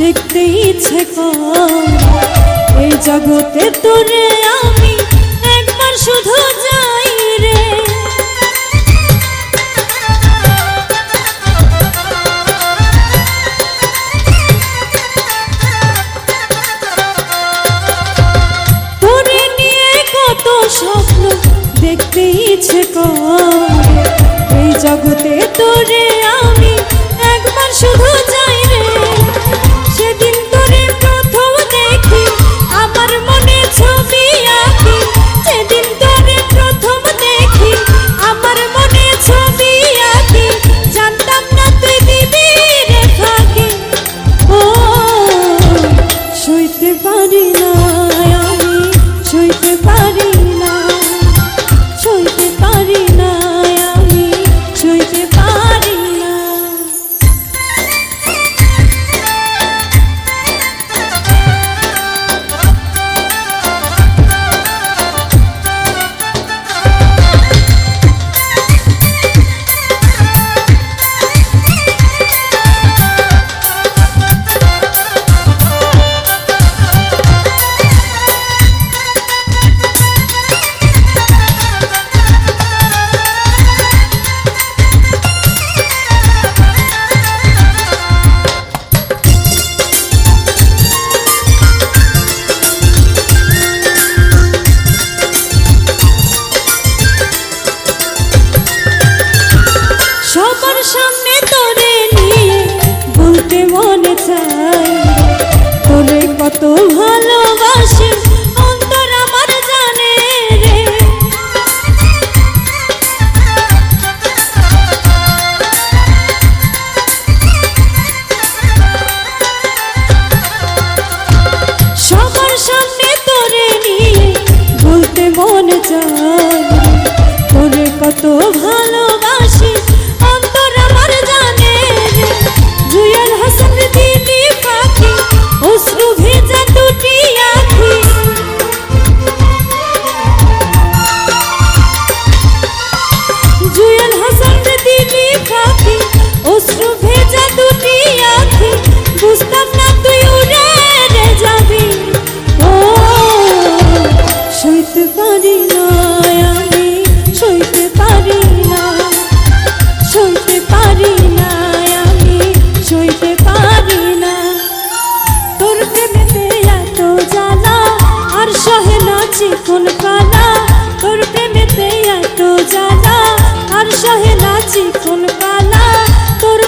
দেখতে ইচ্ছে এই জগতে তোরে আমি একবার শুধু যাই রে। তোরে নিয়ে কত স্বপ্ন দেখতে ইচ্ছে করে। এই জগতে তোরে দিওয়ানা তোর প্রেমেতে এত জানা আর সহে নাচি কোন পালা তোর